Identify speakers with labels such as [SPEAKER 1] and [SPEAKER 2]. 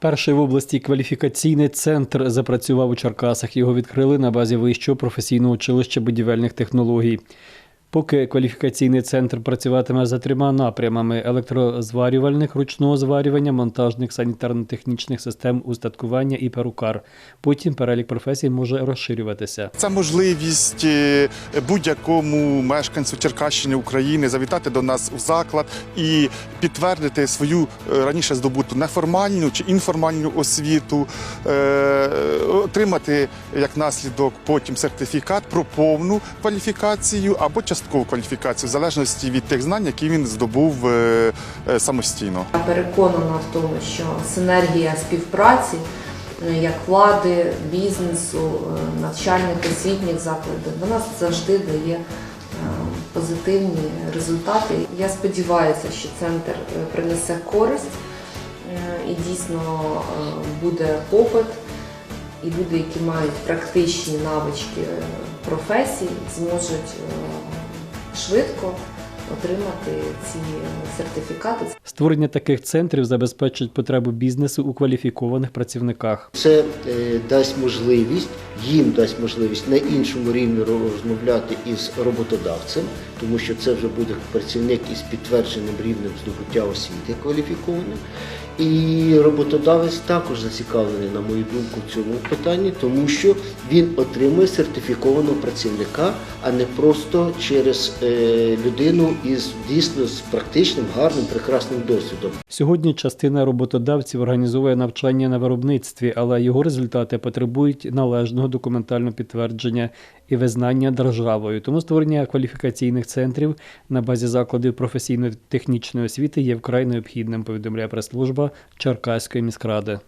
[SPEAKER 1] Перший в області кваліфікаційний центр запрацював у Черкасах. Його відкрили на базі вищого професійного училища будівельних технологій. Поки кваліфікаційний центр працюватиме за трьома напрямами: електрозварювальних, ручного зварювання, монтажних санітарно-технічних систем устаткування і перукар. Потім перелік професій може розширюватися.
[SPEAKER 2] Це можливість е, будь-якому мешканцю Черкащини України завітати до нас у заклад і підтвердити свою е, раніше здобуту неформальну чи інформальну освіту, е, отримати як наслідок потім сертифікат про повну кваліфікацію або часткову кваліфікацію, в залежності від тих знань, які він здобув е, е, самостійно.
[SPEAKER 3] Я переконана в тому, що синергія співпраці е, як влади, бізнесу, навчальних освітніх закладів, вона завжди дає позитивні результати. Я сподіваюся, що центр принесе користь і дійсно буде попит, і люди, які мають практичні навички професій, зможуть швидко отримати ці сертифікати.
[SPEAKER 1] Створення таких центрів забезпечить потребу бізнесу у кваліфікованих працівниках.
[SPEAKER 4] Це е, дасть можливість, їм дасть можливість на іншому рівні розмовляти із роботодавцем, тому що це вже буде працівник із підтвердженим рівнем здобуття освіти кваліфікованим. І роботодавець також зацікавлений, на мою думку, в цьому питанні, тому що він отримує сертифікованого працівника, а не просто через е, людину із дійсно з практичним, гарним, прекрасним досвідом.
[SPEAKER 1] Сьогодні частина роботодавців організовує навчання на виробництві, але його результати потребують належного документального підтвердження і визнання державою. Тому створення кваліфікаційних центрів на базі закладів професійно-технічної освіти є вкрай необхідним, повідомляє прес-служба Черкаської міськради.